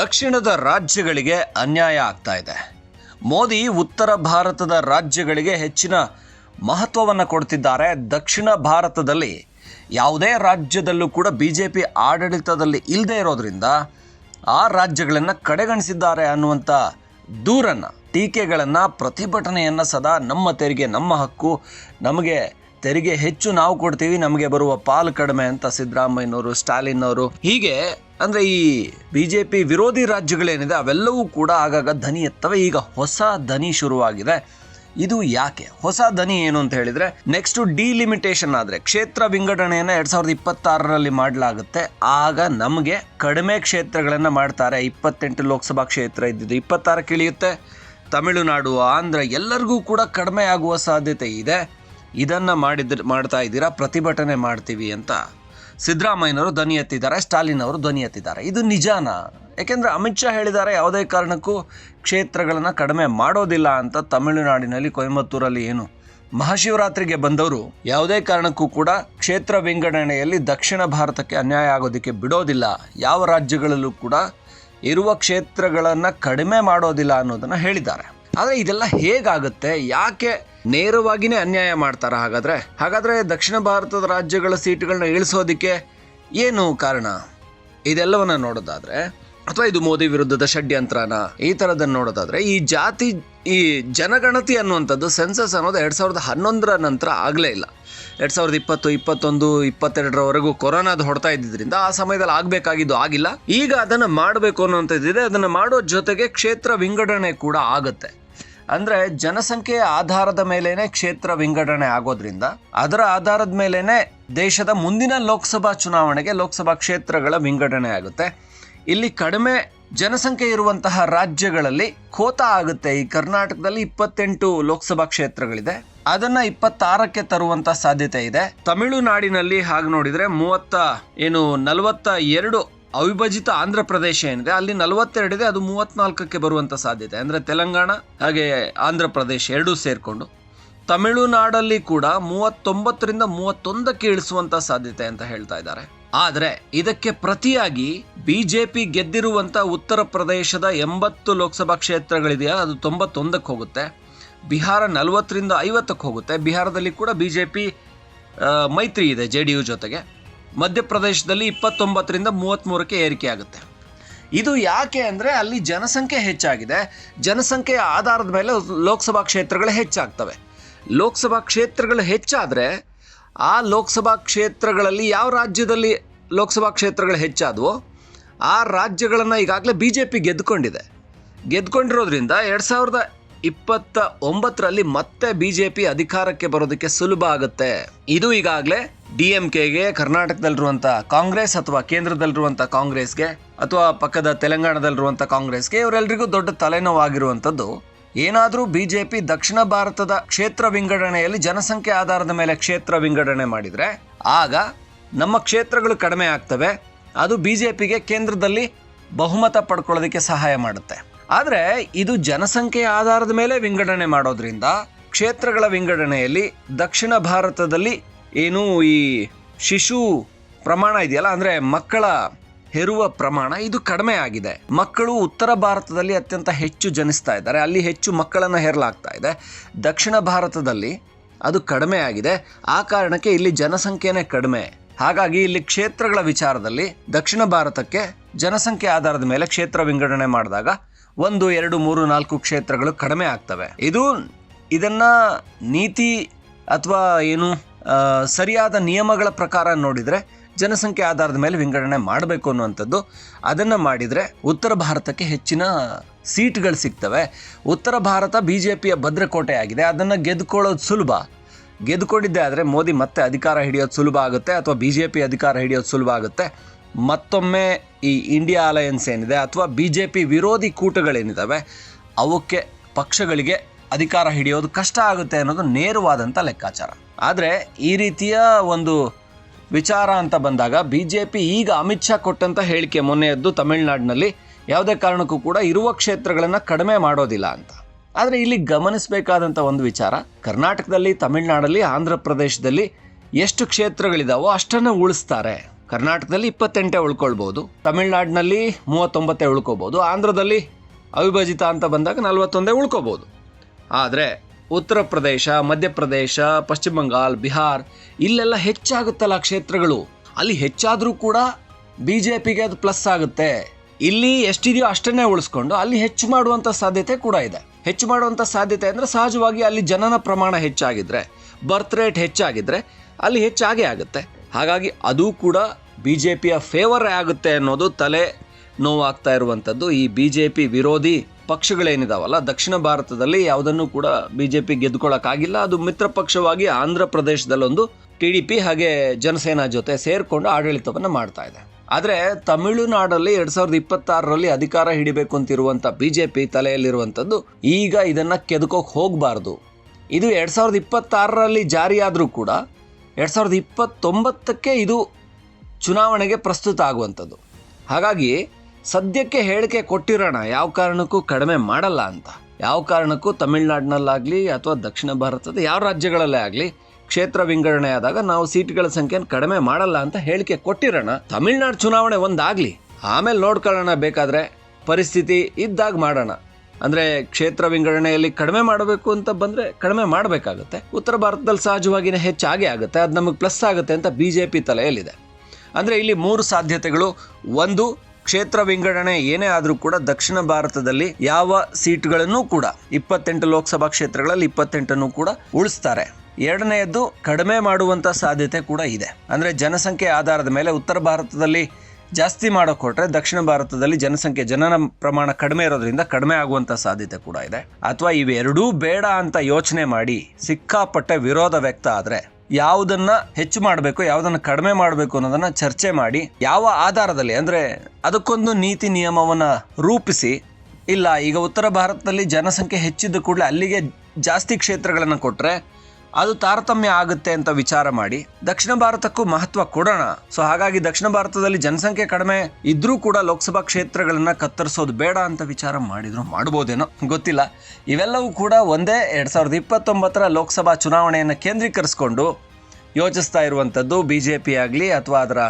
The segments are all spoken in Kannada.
ದಕ್ಷಿಣದ ರಾಜ್ಯಗಳಿಗೆ ಅನ್ಯಾಯ ಆಗ್ತಾ ಇದೆ. ಮೋದಿ ಉತ್ತರ ಭಾರತದ ರಾಜ್ಯಗಳಿಗೆ ಹೆಚ್ಚಿನ ಮಹತ್ವವನ್ನು ಕೊಡ್ತಿದ್ದಾರೆ. ದಕ್ಷಿಣ ಭಾರತದಲ್ಲಿ ಯಾವುದೇ ರಾಜ್ಯದಲ್ಲೂ ಕೂಡ ಬಿ ಜೆ ಪಿ ಆಡಳಿತದಲ್ಲಿ ಇಲ್ಲದೆ ಇರೋದ್ರಿಂದ ಆ ರಾಜ್ಯಗಳನ್ನು ಕಡೆಗಣಿಸಿದ್ದಾರೆ ಅನ್ನುವಂಥ ದೂರನ್ನು, ಟೀಕೆಗಳನ್ನು, ಪ್ರತಿಭಟನೆಯನ್ನು ಸದಾ ನಮ್ಮ ತೆರಿಗೆ, ನಮ್ಮ ಹಕ್ಕು. ನಮಗೆ ತೆರಿಗೆ ಹೆಚ್ಚು ನಾವು ಕೊಡ್ತೀವಿ, ನಮಗೆ ಬರುವ ಪಾಲು ಕಡಿಮೆ ಅಂತ ಸಿದ್ದರಾಮಯ್ಯನವರು, ಸ್ಟಾಲಿನ್ ಅವರು. ಹೀಗೆ ಅಂದರೆ ಈ ಬಿ ಜೆ ಪಿ ವಿರೋಧಿ ರಾಜ್ಯಗಳೇನಿದೆ, ಅವೆಲ್ಲವೂ ಕೂಡ ಆಗಾಗ ದನಿ ಎತ್ತವೆ. ಈಗ ಹೊಸ ದನಿ ಶುರುವಾಗಿದೆ. ಇದು ಯಾಕೆ? ಹೊಸ ದನಿ ಏನು ಅಂತ ಹೇಳಿದರೆ ನೆಕ್ಸ್ಟ್ ಡಿಲಿಮಿಟೇಷನ್ ಆದರೆ, ಕ್ಷೇತ್ರ ವಿಂಗಡಣೆಯನ್ನು ಎರಡು ಸಾವಿರದ ಇಪ್ಪತ್ತಾರರಲ್ಲಿ ಮಾಡಲಾಗುತ್ತೆ. ಆಗ ನಮಗೆ ಕಡಿಮೆ ಕ್ಷೇತ್ರಗಳನ್ನು ಮಾಡ್ತಾರೆ. ಇಪ್ಪತ್ತೆಂಟು ಲೋಕಸಭಾ ಕ್ಷೇತ್ರ ಇದ್ದಿದ್ದು ಇಪ್ಪತ್ತಾರಕ್ಕೆ ಇಳಿಯುತ್ತೆ. ತಮಿಳುನಾಡು, ಆಂಧ್ರ, ಎಲ್ಲರಿಗೂ ಕೂಡ ಕಡಿಮೆ ಆಗುವ ಸಾಧ್ಯತೆ ಇದೆ. ಇದನ್ನು ಮಾಡಿದ್ರೆ, ಮಾಡ್ತಾ ಇದ್ದೀರಾ? ಪ್ರತಿಭಟನೆ ಮಾಡ್ತೀವಿ ಅಂತ. ಸಿದ್ದರಾಮಯ್ಯನವರು ಧ್ವನಿ ಎತ್ತಿದ್ದಾರೆ ಸ್ಟಾಲಿನ್ ಅವರು ಧ್ವನಿ ಎತ್ತಿದ್ದಾರೆ. ಇದು ನಿಜಾನ? ಯಾಕೆಂದರೆ ಅಮಿತ್ ಶಾ ಹೇಳಿದ್ದಾರೆ, ಯಾವುದೇ ಕಾರಣಕ್ಕೂ ಕ್ಷೇತ್ರಗಳನ್ನು ಕಡಿಮೆ ಮಾಡೋದಿಲ್ಲ ಅಂತ ತಮಿಳುನಾಡಿನಲ್ಲಿ ಕೊಯಂಬತ್ತೂರಲ್ಲಿ ಏನು ಮಹಾಶಿವರಾತ್ರಿಗೆ ಬಂದವರು, ಯಾವುದೇ ಕಾರಣಕ್ಕೂ ಕೂಡ ಕ್ಷೇತ್ರ ವಿಂಗಡಣೆಯಲ್ಲಿ ದಕ್ಷಿಣ ಭಾರತಕ್ಕೆ ಅನ್ಯಾಯ ಆಗೋದಕ್ಕೆ ಬಿಡೋದಿಲ್ಲ. ಯಾವ ರಾಜ್ಯಗಳಲ್ಲೂ ಕೂಡ ಇರುವ ಕ್ಷೇತ್ರಗಳನ್ನು ಕಡಿಮೆ ಮಾಡೋದಿಲ್ಲ ಅನ್ನೋದನ್ನು ಹೇಳಿದ್ದಾರೆ. ಆದರೆ ಇದೆಲ್ಲ ಹೇಗಾಗುತ್ತೆ? ಯಾಕೆ ನೇರವಾಗಿಯೇ ಅನ್ಯಾಯ ಮಾಡ್ತಾರ. ಹಾಗಾದ್ರೆ ಹಾಗಾದ್ರೆ ದಕ್ಷಿಣ ಭಾರತದ ರಾಜ್ಯಗಳ ಸೀಟುಗಳನ್ನ ಇಳಿಸೋದಕ್ಕೆ ಏನು ಕಾರಣ? ಇದೆಲ್ಲವನ್ನ ನೋಡೋದಾದ್ರೆ, ಅಥವಾ ಇದು ಮೋದಿ ವಿರುದ್ಧದ ಷಡ್ಯಂತ್ರನ ಈ ಥರದನ್ನು ನೋಡೋದಾದ್ರೆ, ಈ ಜಾತಿ, ಈ ಜನಗಣತಿ ಅನ್ನುವಂಥದ್ದು ಸೆನ್ಸಸ್ ಅನ್ನೋದು ಎರಡು ಸಾವಿರದ ಹನ್ನೊಂದರ ನಂತರ ಆಗಲೇ ಇಲ್ಲ. ಎರಡು ಸಾವಿರದ ಇಪ್ಪತ್ತು, ಇಪ್ಪತ್ತೊಂದು, ಇಪ್ಪತ್ತೆರಡರವರೆಗೂ ಕೊರೋನಾದ ಹೊಡ್ತಾ ಇದ್ದಿದ್ದರಿಂದ ಆ ಸಮಯದಲ್ಲಿ ಆಗಬೇಕಾಗಿದ್ದು ಆಗಿಲ್ಲ. ಈಗ ಅದನ್ನು ಮಾಡಬೇಕು ಅನ್ನುವಂಥದ್ದಿದೆ. ಅದನ್ನು ಮಾಡೋ ಜೊತೆಗೆ ಕ್ಷೇತ್ರ ವಿಂಗಡಣೆ ಕೂಡ ಆಗುತ್ತೆ. ಅಂದ್ರೆ ಜನಸಂಖ್ಯೆಯ ಆಧಾರದ ಮೇಲೇನೆ ಕ್ಷೇತ್ರ ವಿಂಗಡಣೆ ಆಗೋದ್ರಿಂದ, ಅದರ ಆಧಾರದ ಮೇಲೇನೆ ದೇಶದ ಮುಂದಿನ ಲೋಕಸಭಾ ಚುನಾವಣೆಗೆ ಲೋಕಸಭಾ ಕ್ಷೇತ್ರಗಳ ವಿಂಗಡಣೆ ಆಗುತ್ತೆ. ಇಲ್ಲಿ ಕಡಿಮೆ ಜನಸಂಖ್ಯೆ ಇರುವಂತಹ ರಾಜ್ಯಗಳಲ್ಲಿ ಖೋತ ಆಗುತ್ತೆ. ಈ ಕರ್ನಾಟಕದಲ್ಲಿ ಇಪ್ಪತ್ತೆಂಟು ಲೋಕಸಭಾ ಕ್ಷೇತ್ರಗಳಿದೆ. ಅದನ್ನ ಇಪ್ಪತ್ತಾರಕ್ಕೆ ತರುವಂತ ಸಾಧ್ಯತೆ ಇದೆ. ತಮಿಳುನಾಡಿನಲ್ಲಿ ಹಾಗೆ ನೋಡಿದ್ರೆ ಮೂವತ್ತ, ಏನು ನಲವತ್ತ ಎರಡು ಅವಿಭಜಿತ ಆಂಧ್ರ ಪ್ರದೇಶ ಏನಿದೆ, ಅಲ್ಲಿ ನಲವತ್ತೆರಡಿದೆ, ಅದು ಮೂವತ್ನಾಲ್ಕಕ್ಕೆ ಬರುವಂಥ ಸಾಧ್ಯತೆ. ಅಂದರೆ ತೆಲಂಗಾಣ, ಹಾಗೆ ಆಂಧ್ರ ಪ್ರದೇಶ ಎರಡೂ ಸೇರಿಕೊಂಡು. ತಮಿಳುನಾಡಲ್ಲಿ ಕೂಡ ಮೂವತ್ತೊಂಬತ್ತರಿಂದ ಮೂವತ್ತೊಂದಕ್ಕೆ ಇಳಿಸುವಂಥ ಸಾಧ್ಯತೆ ಅಂತ ಹೇಳ್ತಾ ಇದ್ದಾರೆ. ಆದರೆ ಇದಕ್ಕೆ ಪ್ರತಿಯಾಗಿ ಬಿ ಜೆ ಪಿ ಗೆದ್ದಿರುವಂಥ ಉತ್ತರ ಪ್ರದೇಶದ ಎಂಬತ್ತು ಲೋಕಸಭಾ ಕ್ಷೇತ್ರಗಳಿದೆಯಾ, ಅದು ತೊಂಬತ್ತೊಂದಕ್ಕೆ ಹೋಗುತ್ತೆ. ಬಿಹಾರ ನಲವತ್ತರಿಂದ ಐವತ್ತಕ್ಕೆ ಹೋಗುತ್ತೆ. ಬಿಹಾರದಲ್ಲಿ ಕೂಡ ಬಿಜೆಪಿ ಮೈತ್ರಿ ಇದೆ ಜೆ ಡಿ ಯು ಜೊತೆಗೆ. ಮಧ್ಯಪ್ರದೇಶದಲ್ಲಿ ಇಪ್ಪತ್ತೊಂಬತ್ತರಿಂದ ಮೂವತ್ತ್ಮೂರಕ್ಕೆ ಏರಿಕೆ ಆಗುತ್ತೆ. ಇದು ಯಾಕೆ ಅಂದರೆ ಅಲ್ಲಿ ಜನಸಂಖ್ಯೆ ಹೆಚ್ಚಾಗಿದೆ. ಜನಸಂಖ್ಯೆಯ ಆಧಾರದ ಮೇಲೆ ಲೋಕಸಭಾ ಕ್ಷೇತ್ರಗಳು ಹೆಚ್ಚಾಗ್ತವೆ. ಲೋಕಸಭಾ ಕ್ಷೇತ್ರಗಳು ಹೆಚ್ಚಾದರೆ ಆ ಲೋಕಸಭಾ ಕ್ಷೇತ್ರಗಳಲ್ಲಿ ಯಾವ ರಾಜ್ಯದಲ್ಲಿ ಲೋಕಸಭಾ ಕ್ಷೇತ್ರಗಳು ಹೆಚ್ಚಾದವೋ ಆ ರಾಜ್ಯಗಳನ್ನು ಈಗಾಗಲೇ ಬಿ ಜೆ ಪಿ ಗೆದ್ದುಕೊಂಡಿದೆ. ಗೆದ್ದುಕೊಂಡಿರೋದ್ರಿಂದ ಎರಡು ಸಾವಿರದ ಇಪ್ಪತ್ತ ಒಂಬತ್ತರಲ್ಲಿ ಮತ್ತೆ ಬಿ ಜೆ ಪಿ ಅಧಿಕಾರಕ್ಕೆ ಬರೋದಕ್ಕೆ ಸುಲಭ ಆಗುತ್ತೆ. ಇದು ಈಗಾಗಲೇ ಡಿ ಎಂ ಕೆಗೆ ಕರ್ನಾಟಕದಲ್ಲಿರುವಂಥ ಕಾಂಗ್ರೆಸ್ ಅಥವಾ ಕೇಂದ್ರದಲ್ಲಿರುವಂಥ ಕಾಂಗ್ರೆಸ್ಗೆ ಅಥವಾ ಪಕ್ಕದ ತೆಲಂಗಾಣದಲ್ಲಿರುವಂಥ ಕಾಂಗ್ರೆಸ್ಗೆ ಇವರೆಲ್ಲರಿಗೂ ದೊಡ್ಡ ತಲೆನೋವಾಗಿರುವಂಥದ್ದು ಏನಾದರೂ ಬಿ ಜೆ ಪಿ ದಕ್ಷಿಣ ಭಾರತದ ಕ್ಷೇತ್ರ ವಿಂಗಡಣೆಯಲ್ಲಿ ಜನಸಂಖ್ಯೆ ಆಧಾರದ ಮೇಲೆ ಕ್ಷೇತ್ರ ವಿಂಗಡಣೆ ಮಾಡಿದರೆ, ಆಗ ನಮ್ಮ ಕ್ಷೇತ್ರಗಳು ಕಡಿಮೆ ಆಗ್ತವೆ. ಅದು ಬಿ ಜೆ ಪಿಗೆ ಕೇಂದ್ರದಲ್ಲಿ ಬಹುಮತ ಪಡ್ಕೊಳ್ಳೋದಕ್ಕೆ ಸಹಾಯ ಮಾಡುತ್ತೆ. ಆದರೆ ಇದು ಜನಸಂಖ್ಯೆಯ ಆಧಾರದ ಮೇಲೆ ವಿಂಗಡಣೆ ಮಾಡೋದ್ರಿಂದ, ಕ್ಷೇತ್ರಗಳ ವಿಂಗಡಣೆಯಲ್ಲಿ ದಕ್ಷಿಣ ಭಾರತದಲ್ಲಿ ಏನು ಈ ಶಿಶು ಪ್ರಮಾಣ ಇದೆಯಲ್ಲ, ಅಂದರೆ ಮಕ್ಕಳ ಹೆರುವ ಪ್ರಮಾಣ ಇದು ಕಡಿಮೆ ಆಗಿದೆ. ಮಕ್ಕಳು ಉತ್ತರ ಭಾರತದಲ್ಲಿ ಅತ್ಯಂತ ಹೆಚ್ಚು ಜನಿಸ್ತಾ ಇದ್ದಾರೆ. ಅಲ್ಲಿ ಹೆಚ್ಚು ಮಕ್ಕಳನ್ನು ಹೆರಲಾಗ್ತಾ ಇದೆ. ದಕ್ಷಿಣ ಭಾರತದಲ್ಲಿ ಅದು ಕಡಿಮೆ ಆಗಿದೆ. ಆ ಕಾರಣಕ್ಕೆ ಇಲ್ಲಿ ಜನಸಂಖ್ಯೆನೇ ಕಡಿಮೆ. ಹಾಗಾಗಿ ಇಲ್ಲಿ ಕ್ಷೇತ್ರಗಳ ವಿಚಾರದಲ್ಲಿ ದಕ್ಷಿಣ ಭಾರತಕ್ಕೆ ಜನಸಂಖ್ಯೆ ಆಧಾರದ ಮೇಲೆ ಕ್ಷೇತ್ರ ವಿಂಗಡಣೆ ಮಾಡಿದಾಗ ಒಂದು, ಎರಡು, ಮೂರು, ನಾಲ್ಕು ಕ್ಷೇತ್ರಗಳು ಕಡಿಮೆ ಆಗ್ತವೆ. ಇದು ಇದನ್ನ ನೀತಿ ಅಥವಾ ಏನು ಸರಿಯಾದ ನಿಯಮಗಳ ಪ್ರಕಾರ ನೋಡಿದರೆ ಜನಸಂಖ್ಯೆ ಆಧಾರದ ಮೇಲೆ ವಿಂಗಡಣೆ ಮಾಡಬೇಕು ಅನ್ನುವಂಥದ್ದು. ಅದನ್ನು ಮಾಡಿದರೆ ಉತ್ತರ ಭಾರತಕ್ಕೆ ಹೆಚ್ಚಿನ ಸೀಟ್ಗಳು ಸಿಗ್ತವೆ. ಉತ್ತರ ಭಾರತ ಬಿ ಜೆ ಪಿಯ ಭದ್ರಕೋಟೆ ಆಗಿದೆ. ಅದನ್ನು ಗೆದ್ಕೊಳ್ಳೋದು ಸುಲಭ. ಗೆದ್ದುಕೊಂಡಿದ್ದೆ ಆದರೆ ಮೋದಿ ಮತ್ತೆ ಅಧಿಕಾರ ಹಿಡಿಯೋದು ಸುಲಭ ಆಗುತ್ತೆ ಅಥವಾ ಬಿ ಜೆ ಪಿ ಅಧಿಕಾರ ಹಿಡಿಯೋದು ಸುಲಭ ಆಗುತ್ತೆ. ಮತ್ತೊಮ್ಮೆ ಈ ಇಂಡಿಯಾ ಅಲಯನ್ಸ್ ಏನಿದೆ ಅಥವಾ ಬಿ ಜೆ ಪಿ ವಿರೋಧಿ ಕೂಟಗಳೇನಿದ್ದಾವೆ ಅವಕ್ಕೆ ಪಕ್ಷಗಳಿಗೆ ಅಧಿಕಾರ ಹಿಡಿಯೋದು ಕಷ್ಟ ಆಗುತ್ತೆ ಅನ್ನೋದು ನೇರವಾದಂಥ ಲೆಕ್ಕಾಚಾರ. ಆದರೆ ಈ ರೀತಿಯ ಒಂದು ವಿಚಾರ ಅಂತ ಬಂದಾಗ ಬಿ ಜೆ ಪಿ ಈಗ ಅಮಿತ್ ಶಾ ಕೊಟ್ಟಂತ ಹೇಳಿಕೆ ಮೊನ್ನೆಯದ್ದು ತಮಿಳುನಾಡಿನಲ್ಲಿ. ಯಾವುದೇ ಕಾರಣಕ್ಕೂ ಕೂಡ ಇರುವ ಕ್ಷೇತ್ರಗಳನ್ನು ಕಡಿಮೆ ಮಾಡೋದಿಲ್ಲ ಅಂತ. ಆದರೆ ಇಲ್ಲಿ ಗಮನಿಸಬೇಕಾದಂಥ ಒಂದು ವಿಚಾರ, ಕರ್ನಾಟಕದಲ್ಲಿ, ತಮಿಳುನಾಡಲ್ಲಿ, ಆಂಧ್ರ ಪ್ರದೇಶದಲ್ಲಿ ಎಷ್ಟು ಕ್ಷೇತ್ರಗಳಿದಾವೋ ಅಷ್ಟನ್ನು ಉಳಿಸ್ತಾರೆ. ಕರ್ನಾಟಕದಲ್ಲಿ ಇಪ್ಪತ್ತೆಂಟೇ ಉಳ್ಕೊಳ್ಬೋದು, ತಮಿಳ್ನಾಡಿನಲ್ಲಿ ಮೂವತ್ತೊಂಬತ್ತೇ ಉಳ್ಕೋಬೋದು ಆಂಧ್ರದಲ್ಲಿ ಅವಿಭಜಿತ ಅಂತ ಬಂದಾಗ ನಲವತ್ತೊಂದೇ ಉಳ್ಕೋಬೋದು ಆದರೆ ಉತ್ತರ ಪ್ರದೇಶ ಮಧ್ಯಪ್ರದೇಶ ಪಶ್ಚಿಮ ಬಂಗಾಲ್ ಬಿಹಾರ್, ಇಲ್ಲೆಲ್ಲ ಹೆಚ್ಚಾಗುತ್ತಲ್ಲ ಕ್ಷೇತ್ರಗಳು. ಅಲ್ಲಿ ಹೆಚ್ಚಾದರೂ ಕೂಡ ಬಿ ಜೆ ಪಿಗೆ ಅದು ಪ್ಲಸ್ ಆಗುತ್ತೆ. ಇಲ್ಲಿ ಎಷ್ಟಿದೆಯೋ ಅಷ್ಟನ್ನೇ ಉಳಿಸ್ಕೊಂಡು ಅಲ್ಲಿ ಹೆಚ್ಚು ಮಾಡುವಂಥ ಸಾಧ್ಯತೆ ಕೂಡ ಇದೆ. ಹೆಚ್ಚು ಮಾಡುವಂಥ ಸಾಧ್ಯತೆ ಅಂದರೆ ಸಹಜವಾಗಿ ಅಲ್ಲಿ ಜನನ ಪ್ರಮಾಣ ಹೆಚ್ಚಾಗಿದ್ರೆ ಬರ್ತ್ ರೇಟ್ ಹೆಚ್ಚಾಗಿದ್ರೆ ಅಲ್ಲಿ ಹೆಚ್ಚಾಗೇ ಆಗುತ್ತೆ. ಹಾಗಾಗಿ ಅದು ಕೂಡ ಬಿ ಜೆ ಪಿಯ ಫೇವರ್ ಆಗುತ್ತೆ ಅನ್ನೋದು ತಲೆ ನೋವಾಗ್ತಾ ಇರುವಂಥದ್ದು ಈ ಬಿ ಜೆ ಪಿ ವಿರೋಧಿ ಪಕ್ಷಗಳೇನಿದಾವಲ್ಲ, ದಕ್ಷಿಣ ಭಾರತದಲ್ಲಿ ಯಾವುದನ್ನು ಕೂಡ ಬಿ ಜೆ ಪಿ ಅದು ಮಿತ್ರ ಪಕ್ಷವಾಗಿ ಆಂಧ್ರ ಪ್ರದೇಶದಲ್ಲೊಂದು ಟಿ ಡಿ ಪಿ ಹಾಗೆ ಜನಸೇನಾ ಜೊತೆ ಸೇರಿಕೊಂಡು ಆಡಳಿತವನ್ನು ಮಾಡ್ತಾ ಇದೆ. ಆದರೆ ತಮಿಳುನಾಡಲ್ಲಿ ಎರಡು ಸಾವಿರದ ಇಪ್ಪತ್ತಾರರಲ್ಲಿ ಅಧಿಕಾರ ಹಿಡಿಬೇಕು ಅಂತಿರುವಂಥ ಬಿ ಜೆ ಪಿ ತಲೆಯಲ್ಲಿರುವಂಥದ್ದು ಈಗ ಇದನ್ನು ಕೆದಕೋಕೆ ಹೋಗಬಾರ್ದು. ಇದು ಎರಡು ಸಾವಿರದ ಇಪ್ಪತ್ತಾರರಲ್ಲಿ ಜಾರಿಯಾದರೂ ಕೂಡ ಎರಡು ಸಾವಿರದ ಇಪ್ಪತ್ತೊಂಬತ್ತಕ್ಕೆ ಇದು ಚುನಾವಣೆಗೆ ಪ್ರಸ್ತುತ ಆಗುವಂಥದ್ದು. ಹಾಗಾಗಿ ಸದ್ಯಕ್ಕೆ ಹೇಳಿಕೆ ಕೊಟ್ಟಿರೋಣ, ಯಾವ ಕಾರಣಕ್ಕೂ ಕಡಿಮೆ ಮಾಡಲ್ಲ ಅಂತ. ಯಾವ ಕಾರಣಕ್ಕೂ ತಮಿಳ್ನಾಡಿನಲ್ಲಾಗಲಿ ಅಥವಾ ದಕ್ಷಿಣ ಭಾರತದ ಯಾವ ರಾಜ್ಯಗಳಲ್ಲೇ ಆಗಲಿ ಕ್ಷೇತ್ರ ವಿಂಗಡಣೆ ಆದಾಗ ನಾವು ಸೀಟ್ಗಳ ಸಂಖ್ಯೆಯನ್ನು ಕಡಿಮೆ ಮಾಡಲ್ಲ ಅಂತ ಹೇಳಿಕೆ ಕೊಟ್ಟಿರೋಣ. ತಮಿಳ್ನಾಡು ಚುನಾವಣೆ ಒಂದಾಗಲಿ, ಆಮೇಲೆ ನೋಡ್ಕೊಳ್ಳೋಣ ಬೇಕಾದರೆ ಪರಿಸ್ಥಿತಿ ಇದ್ದಾಗ ಮಾಡೋಣ. ಅಂದರೆ ಕ್ಷೇತ್ರ ವಿಂಗಡಣೆಯಲ್ಲಿ ಕಡಿಮೆ ಮಾಡಬೇಕು ಅಂತ ಬಂದರೆ ಕಡಿಮೆ ಮಾಡಬೇಕಾಗುತ್ತೆ. ಉತ್ತರ ಭಾರತದಲ್ಲಿ ಸಹಜವಾಗಿನೇ ಹೆಚ್ಚಾಗೇ ಆಗುತ್ತೆ, ಅದು ನಮಗೆ ಪ್ಲಸ್ ಆಗುತ್ತೆ ಅಂತ ಬಿ ಜೆ ಪಿ ತಲೆಯಲ್ಲಿದೆ. ಅಂದರೆ ಇಲ್ಲಿ ಮೂರು ಸಾಧ್ಯತೆಗಳು. ಒಂದು ಕ್ಷೇತ್ರ ವಿಂಗಡಣೆ ಏನೇ ಆದರೂ ಕೂಡ ದಕ್ಷಿಣ ಭಾರತದಲ್ಲಿ ಯಾವ ಸೀಟ್ಗಳನ್ನು ಕೂಡ ಇಪ್ಪತ್ತೆಂಟು ಲೋಕಸಭಾ ಕ್ಷೇತ್ರಗಳಲ್ಲಿ ಇಪ್ಪತ್ತೆಂಟನ್ನು ಕೂಡ ಉಳಿಸ್ತಾರೆ. ಎರಡನೆಯದ್ದು ಕಡಿಮೆ ಮಾಡುವಂಥ ಸಾಧ್ಯತೆ ಕೂಡ ಇದೆ. ಅಂದರೆ ಜನಸಂಖ್ಯೆ ಆಧಾರದ ಮೇಲೆ ಉತ್ತರ ಭಾರತದಲ್ಲಿ ಜಾಸ್ತಿ ಹೊರಟ್ರೆ ದಕ್ಷಿಣ ಭಾರತದಲ್ಲಿ ಜನಸಂಖ್ಯೆ ಜನನ ಪ್ರಮಾಣ ಕಡಿಮೆ ಇರೋದ್ರಿಂದ ಕಡಿಮೆ ಆಗುವಂಥ ಸಾಧ್ಯತೆ ಕೂಡ ಇದೆ. ಅಥವಾ ಇವೆರಡೂ ಬೇಡ ಅಂತ ಯೋಚನೆ ಮಾಡಿ ಸಿಕ್ಕಾಪಟ್ಟೆ ವಿರೋಧ ವ್ಯಕ್ತ ಆದರೆ ಯಾವುದನ್ನ ಹೆಚ್ಚು ಮಾಡಬೇಕು, ಯಾವುದನ್ನ ಕಡಿಮೆ ಮಾಡಬೇಕು ಅನ್ನೋದನ್ನ ಚರ್ಚೆ ಮಾಡಿ ಯಾವ ಆಧಾರದಲ್ಲಿ, ಅಂದ್ರೆ ಅದಕ್ಕೊಂದು ನೀತಿ ನಿಯಮವನ್ನ ರೂಪಿಸಿ, ಇಲ್ಲ ಈಗ ಉತ್ತರ ಭಾರತದಲ್ಲಿ ಜನಸಂಖ್ಯೆ ಹೆಚ್ಚಿದ್ದ ಕೂಡಲೇ ಅಲ್ಲಿಗೆ ಜಾಸ್ತಿ ಕ್ಷೇತ್ರಗಳನ್ನು ಕೊಟ್ಟರೆ ಅದು ತಾರತಮ್ಯ ಆಗುತ್ತೆ ಅಂತ ವಿಚಾರ ಮಾಡಿ ದಕ್ಷಿಣ ಭಾರತಕ್ಕೂ ಮಹತ್ವ ಕೊಡೋಣ. ಸೊ ಹಾಗಾಗಿ ದಕ್ಷಿಣ ಭಾರತದಲ್ಲಿ ಜನಸಂಖ್ಯೆ ಕಡಿಮೆ ಇದ್ರೂ ಕೂಡ ಲೋಕಸಭಾ ಕ್ಷೇತ್ರಗಳನ್ನ ಕತ್ತರಿಸೋದು ಬೇಡ ಅಂತ ವಿಚಾರ ಮಾಡಿದ್ರು, ಮಾಡ್ಬೋದೇನೋ, ಗೊತ್ತಿಲ್ಲ. ಇವೆಲ್ಲವೂ ಕೂಡ ಒಂದೇ ಎರಡ್ ಸಾವಿರದ ಇಪ್ಪತ್ತೊಂಬತ್ತರ ಲೋಕಸಭಾ ಚುನಾವಣೆಯನ್ನು ಕೇಂದ್ರೀಕರಿಸಿಕೊಂಡು ಯೋಚಿಸ್ತಾ ಇರುವಂಥದ್ದು ಬಿ ಜೆ ಆಗಲಿ ಅಥವಾ ಅದರ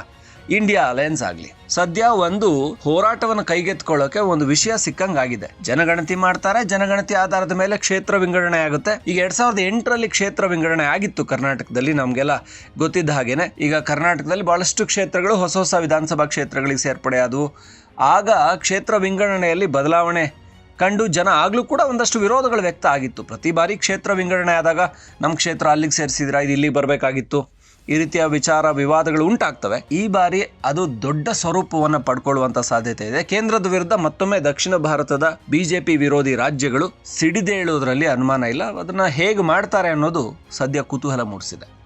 ಇಂಡಿಯಾ ಅಲಯನ್ಸ್ ಆಗಲಿ. ಸದ್ಯ ಒಂದು ಹೋರಾಟವನ್ನು ಕೈಗೆತ್ಕೊಳ್ಳೋಕೆ ಒಂದು ವಿಷಯ ಸಿಕ್ಕಂಗಾಗಿದೆ. ಜನಗಣತಿ ಮಾಡ್ತಾರೆ, ಜನಗಣತಿ ಆಧಾರದ ಮೇಲೆ ಕ್ಷೇತ್ರ ವಿಂಗಡಣೆ ಆಗುತ್ತೆ. ಈಗ ಎರಡ್ ಸಾವಿರದ ಎಂಟರಲ್ಲಿ ಕ್ಷೇತ್ರ ವಿಂಗಡಣೆ ಆಗಿತ್ತು ಕರ್ನಾಟಕದಲ್ಲಿ ನಮಗೆಲ್ಲ ಗೊತ್ತಿದ್ದ ಹಾಗೇನೆ. ಈಗ ಕರ್ನಾಟಕದಲ್ಲಿ ಬಹಳಷ್ಟು ಕ್ಷೇತ್ರಗಳು ಹೊಸ ಹೊಸ ವಿಧಾನಸಭಾ ಕ್ಷೇತ್ರಗಳಿಗೆ ಸೇರ್ಪಡೆ ಆದವು. ಆಗ ಕ್ಷೇತ್ರ ವಿಂಗಡಣೆಯಲ್ಲಿ ಬದಲಾವಣೆ ಕಂಡು ಜನ ಆಗಲೂ ಕೂಡ ಒಂದಷ್ಟು ವಿರೋಧಗಳು ವ್ಯಕ್ತ ಆಗಿತ್ತು. ಪ್ರತಿ ಬಾರಿ ಕ್ಷೇತ್ರ ವಿಂಗಡಣೆ ಆದಾಗ ನಮ್ಮ ಕ್ಷೇತ್ರ ಅಲ್ಲಿಗೆ ಸೇರಿಸಿದ್ರ? ಇದು ಇಲ್ಲಿಗೆ ಬರಬೇಕಾಗಿತ್ತು. ಈ ರೀತಿಯ ವಿಚಾರ ವಿವಾದಗಳು ಉಂಟಾಗ್ತವೆ. ಈ ಬಾರಿ ಅದು ದೊಡ್ಡ ಸ್ವರೂಪವನ್ನು ಪಡ್ಕೊಳ್ಳುವಂತ ಸಾಧ್ಯತೆ ಇದೆ. ಕೇಂದ್ರದ ವಿರುದ್ಧ ಮತ್ತೊಮ್ಮೆ ದಕ್ಷಿಣ ಭಾರತದ ಬಿಜೆಪಿ ವಿರೋಧಿ ರಾಜ್ಯಗಳು ಸಿಡಿದೇಳುವುದರಲ್ಲಿ ಅನುಮಾನ ಇಲ್ಲ. ಅದನ್ನ ಹೇಗೆ ಮಾಡ್ತಾರೆ ಅನ್ನೋದು ಸದ್ಯ ಕುತೂಹಲ ಮೂಡಿಸಿದೆ.